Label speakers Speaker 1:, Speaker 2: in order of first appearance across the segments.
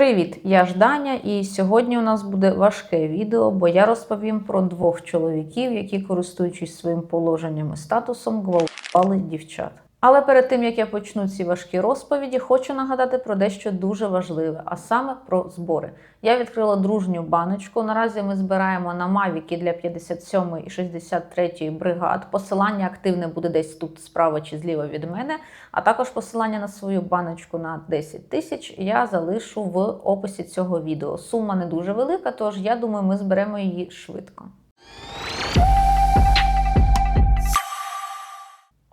Speaker 1: Привіт, я Жданя, і сьогодні у нас буде важке відео, бо я розповім про двох чоловіків, які, користуючись своїм положенням і статусом, гвалтували дівчат. Але перед тим як я почну ці важкі розповіді, хочу нагадати про дещо дуже важливе, а саме про збори. Я відкрила дружню баночку. Наразі ми збираємо на Мавіки для 57 і 63 бригад. Посилання активне буде десь тут справа чи зліва від мене. А також посилання на свою баночку на 10 тисяч я залишу в описі цього відео. Сума не дуже велика, тож я думаю, ми зберемо її швидко.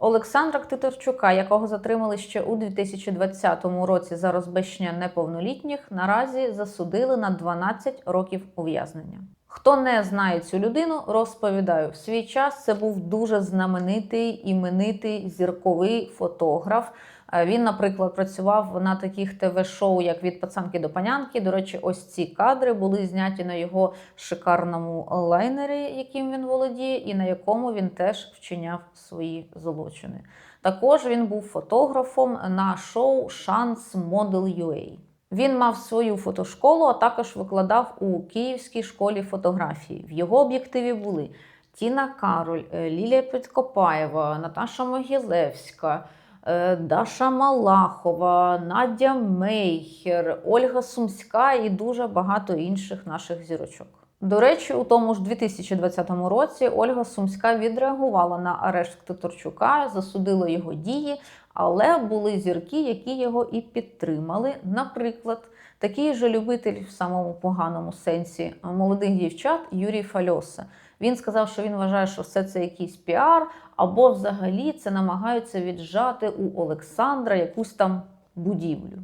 Speaker 1: Олександра Ктиторчука, якого затримали ще у 2020 році за розбещення неповнолітніх, наразі засудили на 12 років ув'язнення. Хто не знає цю людину, розповідаю. В свій час це був дуже знаменитий іменитий зірковий фотограф. Е, Він, наприклад, працював на таких ТВ-шоу, як від пацанки до панянки. До речі, ось ці кадри були зняті на його шикарному лайнері, яким він володіє, і на якому він теж вчиняв свої злочини. Також він був фотографом на шоу Шанс Model UA. Він мав свою фотошколу, а також викладав у Київській школі фотографії. В його об'єктиві були Тіна Кароль, Лілія Підкопаєва, Наташа Могилевська. Е, Даша Малахова, Надя Мейхер, Ольга Сумська і дуже багато інших наших зірочок. До речі, у тому ж 2020 році Ольга Сумська відреагувала на арешт Титорчука, засудила його дії, але були зірки, які його і підтримали. Наприклад, такий же любитель в самому поганому сенсі молодих дівчат Юрій Фальоса. Він сказав, що він вважає, що все це якийсь піар, або взагалі це намагаються віджати у Олександра якусь там будівлю.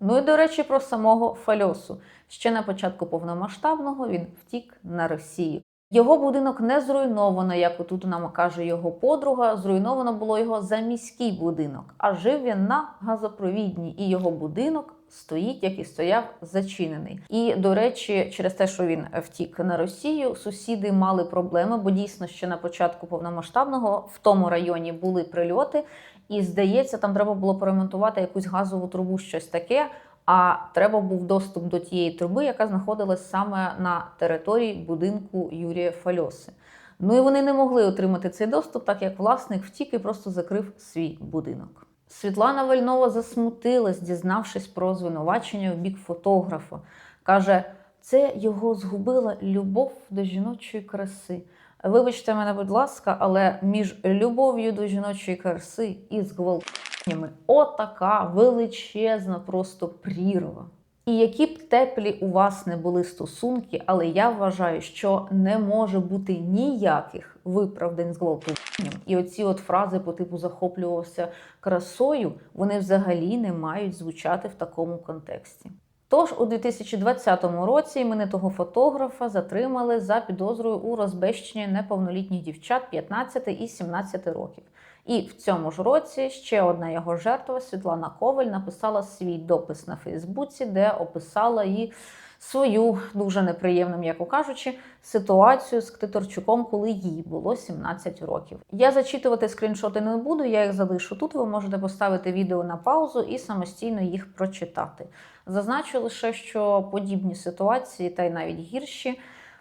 Speaker 1: Ну і до речі, про самого Фальосу. Ще на початку повномасштабного він втік на Росію. Його будинок не зруйновано, як отут нам каже його подруга. Зруйновано було його заміський будинок, а жив він на газопровідній, і його будинок стоїть, як і стояв, зачинений. І до речі, через те, що він втік на Росію, сусіди мали проблеми, бо дійсно ще на початку повномасштабного в тому районі були прильоти. І здається, там треба було поремонтувати якусь газову трубу, щось таке. А треба був доступ до тієї труби, яка знаходилась саме на території будинку Юрія Фальоси. Ну і вони не могли отримати цей доступ, так як власник втік і просто закрив свій будинок. Світлана Вальнова засмутилась, дізнавшись про звинувачення в бік фотографа. Каже, це його згубила любов до жіночої краси. Вибачте мене, будь ласка, але між любов'ю до жіночої краси і зґвалтуваннями отака величезна просто прірва. І які б теплі у вас не були стосунки, але я вважаю, що не може бути ніяких виправдань з зґвалтуванням. І оці от фрази по типу захоплювався красою, вони взагалі не мають звучати в такому контексті. Тож у 2020 році іменитого фотографа затримали за підозрою у розбещенні неповнолітніх дівчат 15 і 17 років. І в цьому ж році ще одна його жертва Світлана Коваль написала свій допис на Фейсбуці, де описала її свою дуже неприємну, м'яко кажучи, ситуацію з Ктиторчуком, коли їй було 17 років. Я зачитувати скріншоти не буду, я їх залишу тут. Ви можете поставити відео на паузу і самостійно їх прочитати. Зазначу лише, що подібні ситуації, та й навіть гірші,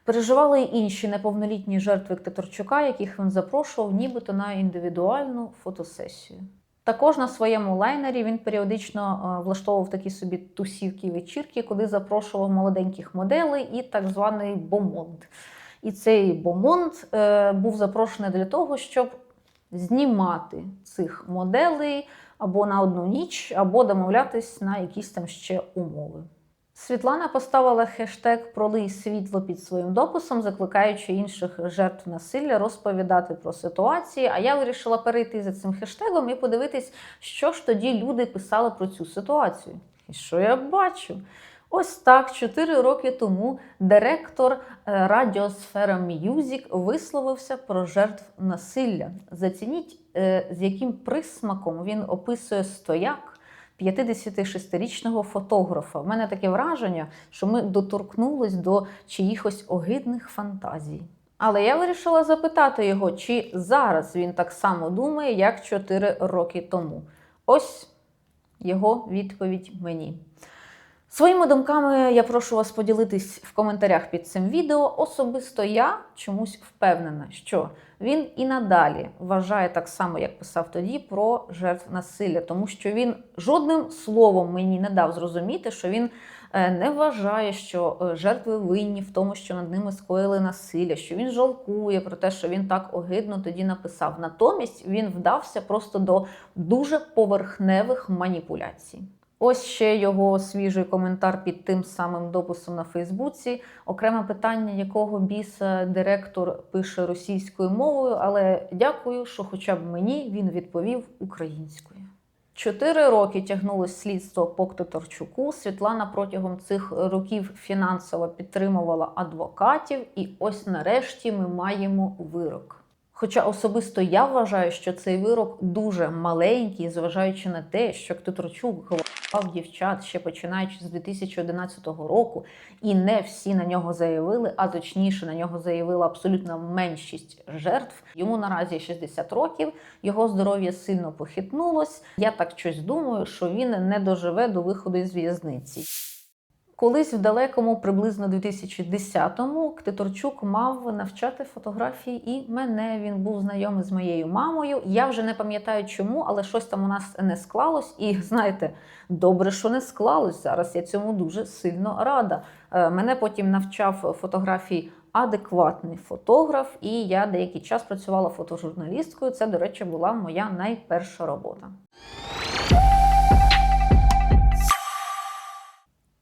Speaker 1: переживали й інші неповнолітні жертви Ктиторчука, яких він запрошував нібито на індивідуальну фотосесію. Також на своєму лайнері він періодично е, влаштовував такі собі тусівки вечірки, куди запрошував молоденьких моделей і так званий бомонд. І цей бомонд е, був запрошений для того, щоб знімати цих моделей або на одну ніч, або домовлятись на якісь там ще умови. Світлана поставила хештег Пролий світло під своїм дописом, закликаючи інших жертв насилля розповідати про ситуації. А я вирішила перейти за цим хештегом і подивитись, що ж тоді люди писали про цю ситуацію. І що я бачу? Ось так, 4 роки тому директор е, Радіосфера М'юзік висловився про жертв насилля. Зацініть, е, з яким присмаком він описує стояк 56-річного фотографа. У мене таке враження, що ми доторкнулись до чиїхось огидних фантазій. Але я вирішила запитати його, чи зараз він так само думає, як 4 роки тому. Ось його відповідь мені. Своїми думками я прошу вас поділитись в коментарях під цим відео. Особисто я чомусь впевнена, що він і надалі вважає так само, як писав тоді, про жертв насилля, тому що він жодним словом мені не дав зрозуміти, що він е, не вважає, що е, жертви винні в тому, що над ними скоїли насилля, що він жалкує про те, що він так огидно тоді написав. Натомість він вдався просто до дуже поверхневих маніпуляцій. Ось ще його свіжий коментар під тим самим дописом на Фейсбуці. Окреме питання, якого біса директор пише російською мовою, але дякую, що хоча б мені він відповів українською. Чотири роки тягнулось слідство по Ктоторчуку. Світлана протягом цих років фінансово підтримувала адвокатів, і ось нарешті ми маємо вирок. Хоча особисто я вважаю, що цей вирок дуже маленький, зважаючи на те, що Ктоторчук голосував дівчат ще починаючи з 2011 року, і не всі на нього заявили, а точніше на нього заявила абсолютна меншість жертв. Йому наразі 60 років, його здоров'я сильно похитнулось. Я так щось думаю, що він не доживе до виходу із в'язниці. Колись в далекому, приблизно 2010-му, Ктиторчук мав навчати фотографії і мене. Він був знайомий з моєю мамою. Я вже не пам'ятаю чому, але щось там у нас не склалось. І знаєте, добре, що не склалось. Зараз я цьому дуже сильно рада. Е, Мене потім навчав фотографії адекватний фотограф, і я деякий час працювала фотожурналісткою. Це, до речі, була моя найперша робота.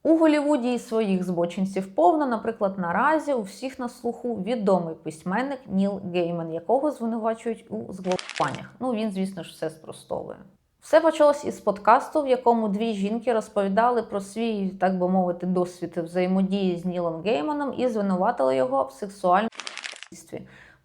Speaker 1: У Голівуді і своїх збочинців повно, наприклад, наразі у всіх на слуху відомий письменник Ніл Гейман, якого звинувачують у зґвалтуваннях. Ну він, звісно ж, все спростовує. Все почалось із подкасту, в якому дві жінки розповідали про свій, так би мовити, досвід взаємодії з Нілом Гейманом і звинуватили його в сексуальному.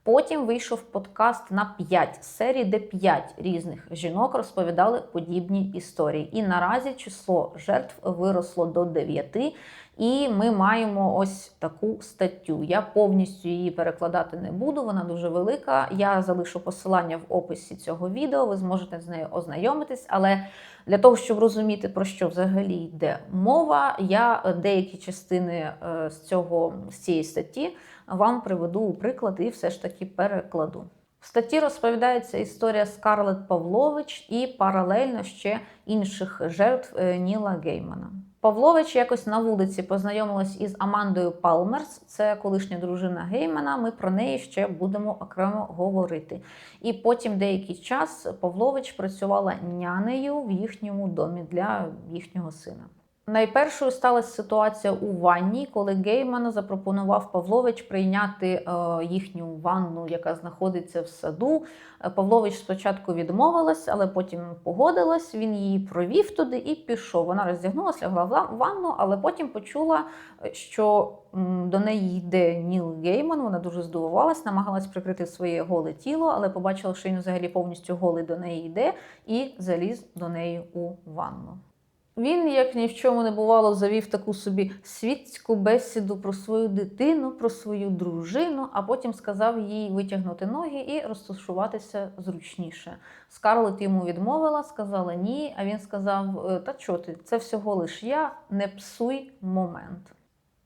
Speaker 1: Потім вийшов подкаст на 5 серій, де 5 різних жінок розповідали подібні історії. І наразі число жертв виросло до 9. І ми маємо ось таку статтю. Я повністю її перекладати не буду, вона дуже велика. Я залишу посилання в описі цього відео, ви зможете з нею ознайомитись. Але для того, щоб розуміти, про що взагалі йде мова, я деякі частини е, з цього з цієї статті вам приведу у приклад і все ж таки перекладу. В статті розповідається історія Скарлет Павлович і паралельно ще інших жертв е, Ніла Геймана. Павлович якось на вулиці познайомилась із Амандою Палмерс, це колишня дружина Геймана. Ми про неї ще будемо окремо говорити. І потім деякий час Павлович працювала нянею в їхньому домі для їхнього сина. Найпершою сталася ситуація у ванні, коли Гейман запропонував Павлович прийняти е, їхню ванну, яка знаходиться в саду. Е, Павлович спочатку відмовилась, але потім погодилась. Він її провів туди і пішов. Вона роздягнулася, лягла в ванну, але потім почула, е, що до неї йде Ніл Гейман. Вона дуже здивувалась, намагалась прикрити своє голе тіло, але побачила, що він взагалі повністю голий до неї йде, і заліз до неї у ванну. Він, як ні в чому не бувало, завів таку собі світську бесіду про свою дитину, про свою дружину, а потім сказав їй витягнути ноги і розташуватися зручніше. Скарлет йому відмовила, сказала ні. А він сказав: «Е, Та чого ти? Це всього лиш я, не псуй момент.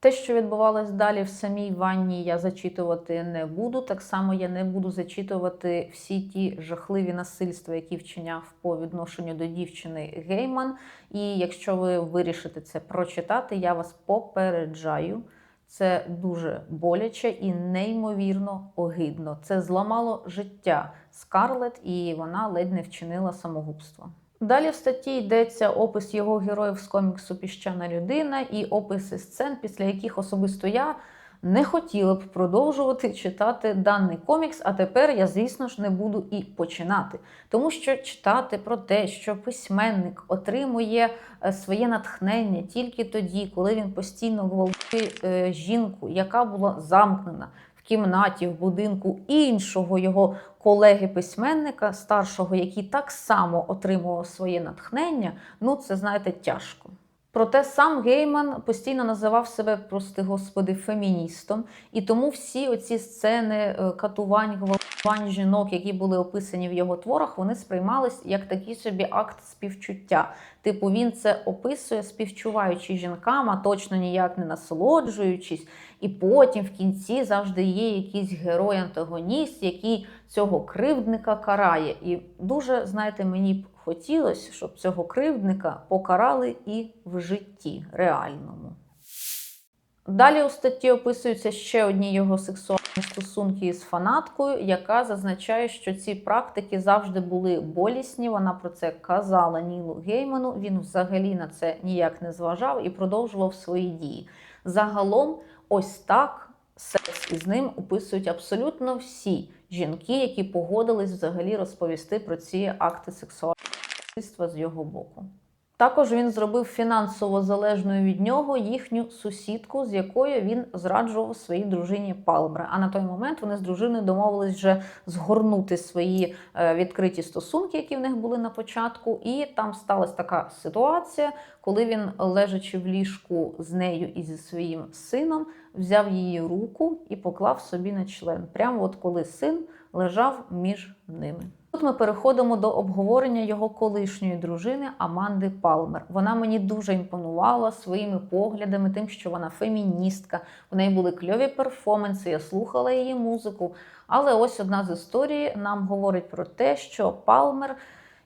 Speaker 1: Те, що відбувалось далі в самій ванні, я зачитувати не буду. Так само я не буду зачитувати всі ті жахливі насильства, які вчиняв по відношенню до дівчини Гейман. І якщо ви вирішите це прочитати, я вас попереджаю. Це дуже боляче і неймовірно огидно. Це зламало життя Скарлет, і вона ледь не вчинила самогубство. Далі в статті йдеться опис його героїв з коміксу Піщана людина і описи сцен, після яких особисто я не хотіла б продовжувати читати даний комікс, а тепер я, звісно ж, не буду і починати. Тому що читати про те, що письменник отримує е, своє натхнення тільки тоді, коли він постійно гвалтує е, жінку, яка була замкнена кімнаті, в будинку іншого його колеги-письменника, старшого, який так само отримував своє натхнення, ну це знаєте тяжко. Проте сам Гейман постійно називав себе, прости господи, феміністом, і тому всі оці сцени е, катувань, гвалтувань жінок, які були описані в його творах, вони сприймались як такий собі акт співчуття. Типу, він це описує, співчуваючи жінкам, а точно ніяк не насолоджуючись. І потім в кінці завжди є якийсь герой-антагоніст, який цього кривдника карає. І дуже, знаєте, мені б хотілося, щоб цього кривдника покарали і в житті реальному. Далі у статті описуються ще одні його сексуальні стосунки із фанаткою, яка зазначає, що ці практики завжди були болісні. Вона про це казала Нілу Гейману. Він взагалі на це ніяк не зважав і продовжував свої дії. Загалом, ось так секс із ним описують абсолютно всі жінки, які погодились взагалі розповісти про ці акти сексуального з його боку. Також він зробив фінансово залежною від нього їхню сусідку, з якою він зраджував своїй дружині Палмера. А на той момент вони з дружиною домовились вже згорнути свої е, відкриті стосунки, які в них були на початку. І там сталася така ситуація, коли він, лежачи в ліжку з нею і зі своїм сином, взяв її руку і поклав собі на член. Прямо от коли син лежав між ними. Тут ми переходимо до обговорення його колишньої дружини Аманди Палмер. Вона мені дуже імпонувала своїми поглядами, тим, що вона феміністка. У неї були кльові перформанси, я слухала її музику. Але ось одна з історій нам говорить про те, що Палмер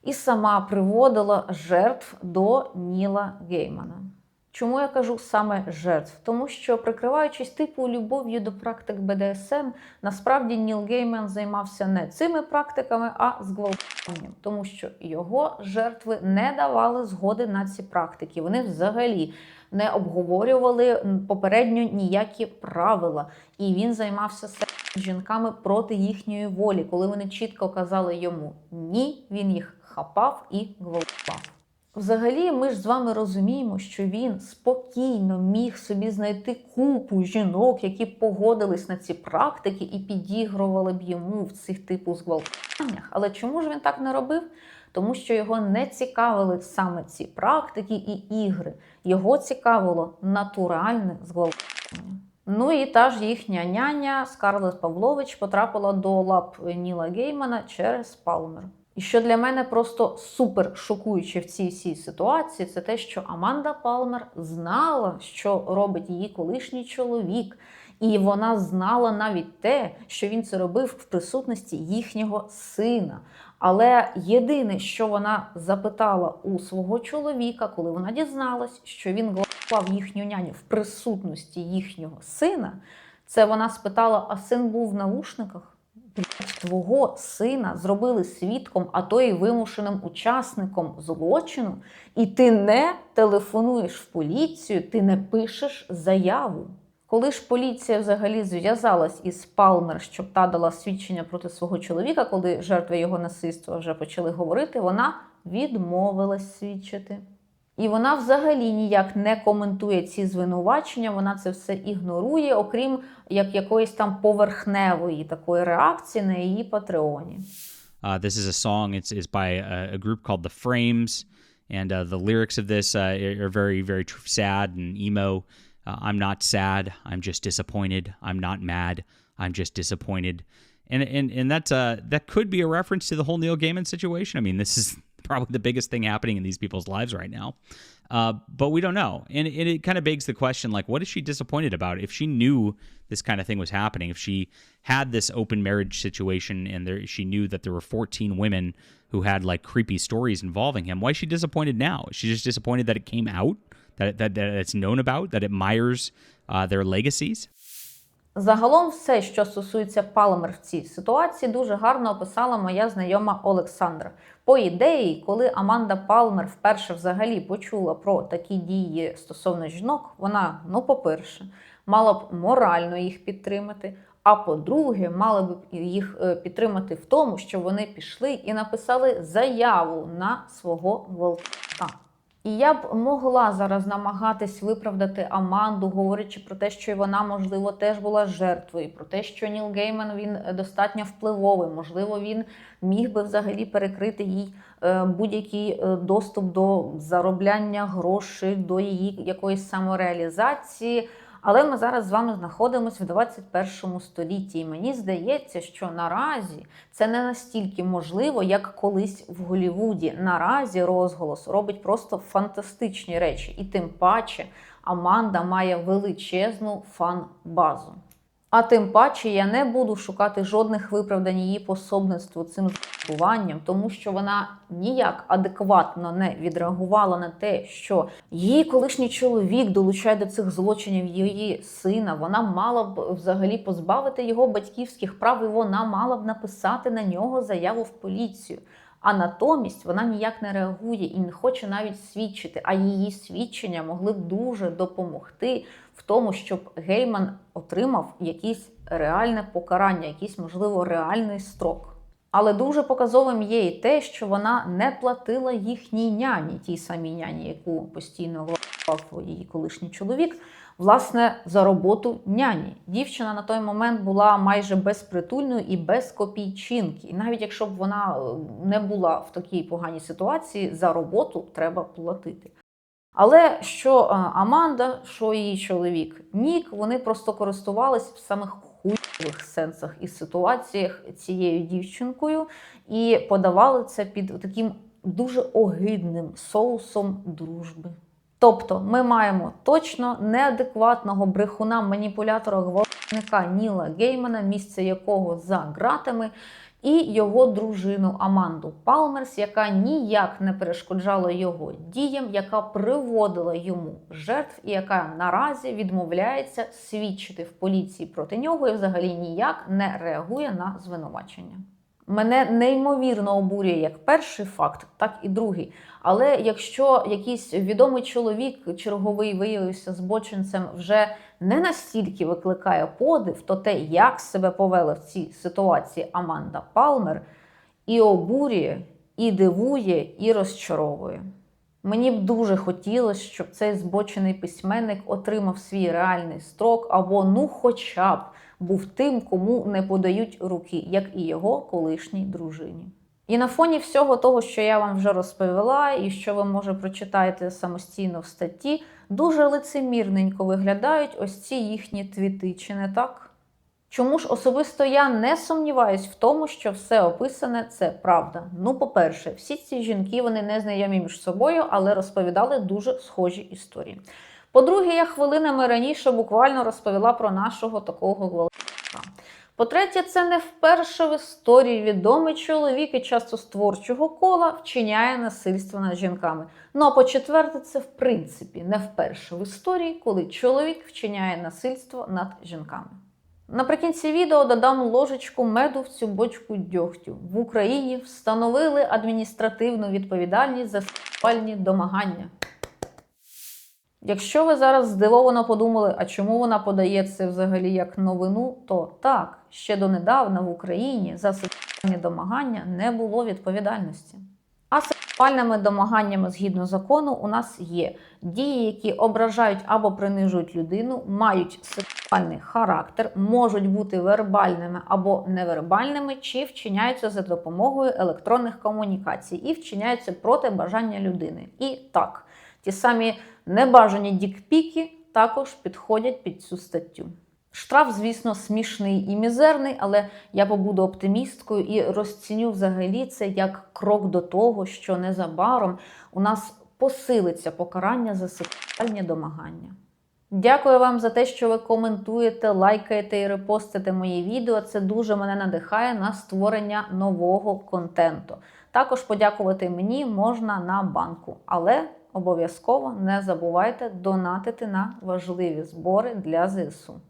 Speaker 1: і сама приводила жертв до Ніла Геймана. Чому я кажу саме жертв? Тому що, прикриваючись типу любов'ю до практик БДСМ, насправді Ніл Геймен займався не цими практиками, а зґвалтуванням, тому що його жертви не давали згоди на ці практики. Вони взагалі не обговорювали попередньо ніякі правила, і він займався з жінками проти їхньої волі. Коли вони чітко казали йому ні, він їх хапав і гвалтував. Взагалі, ми ж з вами розуміємо, що він спокійно міг собі знайти купу жінок, які погодились на ці практики і підігрували б йому в цих типу зґвалтуваннях. Але чому ж він так не робив? Тому що його не цікавили саме ці практики і ігри. Його цікавило натуральне зґвалтування. Ну і та ж їхня няня Скарлет Павлович потрапила до лап Ніла Геймана через Палмер. Що для мене просто супер шокуюче в цій всій ситуації, це те, що Аманда Палмер знала, що робить її колишній чоловік, і вона знала навіть те, що він це робив в присутності їхнього сина. Але єдине, що вона запитала у свого чоловіка, коли вона дізналась, що він главав їхню няню в присутності їхнього сина, це вона спитала: а син був в наушниках? Твого сина зробили свідком, а то й вимушеним учасником злочину, і ти не телефонуєш в поліцію, ти не пишеш заяву. Коли ж поліція взагалі зв'язалась із Палмер, щоб та дала свідчення проти свого чоловіка, коли жертви його насильства вже почали говорити, вона відмовилась свідчити. І вона взагалі ніяк не коментує ці звинувачення, вона це все ігнорує, окрім як якоїсь там поверхневої такої реакції на її патреоні.
Speaker 2: Uh, this is a song. It's, it's by a, a group called The Frames, and uh, the lyrics of this uh, are very, very tr- sad and emo. Uh, I'm not sad. I'm just disappointed. I'm not mad. I'm just disappointed. And and and that's uh that could be a reference to the whole Neil Gaiman situation. I mean, this is probably the biggest thing happening in these people's lives right now. Uh, but we don't know. And, and it kind of begs the question like, what is she disappointed about? If she knew this kind of thing was happening, if she had this open marriage situation and there, she knew that there were 14 women who had like creepy stories involving him, why is she disappointed now? Is she just disappointed that it came out, that, that, that it's known about, that it mires uh, their legacies?
Speaker 1: Загалом, все, що стосується Палмер в цій ситуації, дуже гарно описала моя знайома Олександра. По ідеї, коли Аманда Палмер вперше взагалі почула про такі дії стосовно жінок, вона, ну, по-перше, мала б морально їх підтримати. А по-друге, мала б їх е, підтримати в тому, що вони пішли і написали заяву на свого гвалтівника. І я б могла зараз намагатись виправдати Аманду, говорячи про те, що вона, можливо, теж була жертвою, про те, що Ніл Гейман він достатньо впливовий, можливо, він міг би взагалі перекрити їй е, будь-який е, доступ до заробляння грошей, до її якоїсь самореалізації. Але ми зараз з вами знаходимося в 21 столітті, і мені здається, що наразі це не настільки можливо, як колись в Голівуді. Наразі розголос робить просто фантастичні речі, і тим паче Аманда має величезну фан-базу. А тим паче я не буду шукати жодних виправдань її пособництву цим зґвалтуванням, тому що вона ніяк адекватно не відреагувала на те, що її колишній чоловік долучає до цих злочинів її сина. Вона мала б взагалі позбавити його батьківських прав, і вона мала б написати на нього заяву в поліцію. А натомість вона ніяк не реагує і не хоче навіть свідчити. А її свідчення могли б дуже допомогти в тому, щоб Гейман отримав якесь реальне покарання, якийсь, можливо, реальний строк. Але дуже показовим є і те, що вона не платила їхній няні, тій самій няні, яку постійно гладував її колишній чоловік, власне, за роботу няні. Дівчина на той момент була майже безпритульною і без копійчинки. І навіть якщо б вона е, не була в такій поганій ситуації, за роботу треба платити. Але що е, Аманда, що її чоловік Нік, вони просто користувались в самих хуйових сенсах і ситуаціях цією дівчинкою і подавали це під таким дуже огидним соусом дружби. Тобто ми маємо точно неадекватного брехуна, маніпулятора, гвалтівника Ніла Геймана, місце якого за ґратами, і його дружину Аманду Палмерс, яка ніяк не перешкоджала його діям, яка приводила йому жертв, і яка наразі відмовляється свідчити в поліції проти нього і взагалі ніяк не реагує на звинувачення. Мене неймовірно обурює як перший факт, так і другий. Але якщо якийсь відомий чоловік черговий виявився збочинцем, вже не настільки викликає подив, то те, як себе повела в цій ситуації Аманда Палмер, і обурює, і дивує, і розчаровує. Мені б дуже хотілося, щоб цей збочений письменник отримав свій реальний строк, або, ну, хоча б був тим, кому не подають руки, як і його колишній дружині. І на фоні всього того, що я вам вже розповіла, і що ви може прочитаєте самостійно в статті, дуже лицемірненько виглядають ось ці їхні твіти, чи не так? Чому ж особисто я не сумніваюсь в тому, що все описане це правда. Ну, по-перше, всі ці жінки вони не знайомі між собою, але розповідали дуже схожі історії. По-друге, я хвилинами раніше буквально розповіла про нашого такого гвалтівника. По-третє, це не вперше в історії відомий чоловік і часто з творчого кола вчиняє насильство над жінками. Ну а по-четверте, це в принципі не вперше в історії, коли чоловік вчиняє насильство над жінками. Наприкінці відео додам ложечку меду в цю бочку дьогтю. В Україні встановили адміністративну відповідальність за сексуальні домагання. Якщо ви зараз здивовано подумали, а чому вона подає це взагалі як новину, то так, ще донедавна в Україні за сексуальні домагання не було відповідальності. А сексуальними домаганнями згідно закону у нас є дії, які ображають або принижують людину, мають сексуальний характер, можуть бути вербальними або невербальними, чи вчиняються за допомогою електронних комунікацій і вчиняються проти бажання людини. І так, ті самі небажані дікпіки також підходять під цю статтю. Штраф, звісно, смішний і мізерний, але я побуду оптимісткою і розціню взагалі це як крок до того, що незабаром у нас посилиться покарання за сексуальні домагання. Дякую вам за те, що ви коментуєте, лайкаєте і репостите мої відео. Це дуже мене надихає на створення нового контенту. Також подякувати мені можна на банку, але обов'язково не забувайте донатити на важливі збори для ЗСУ.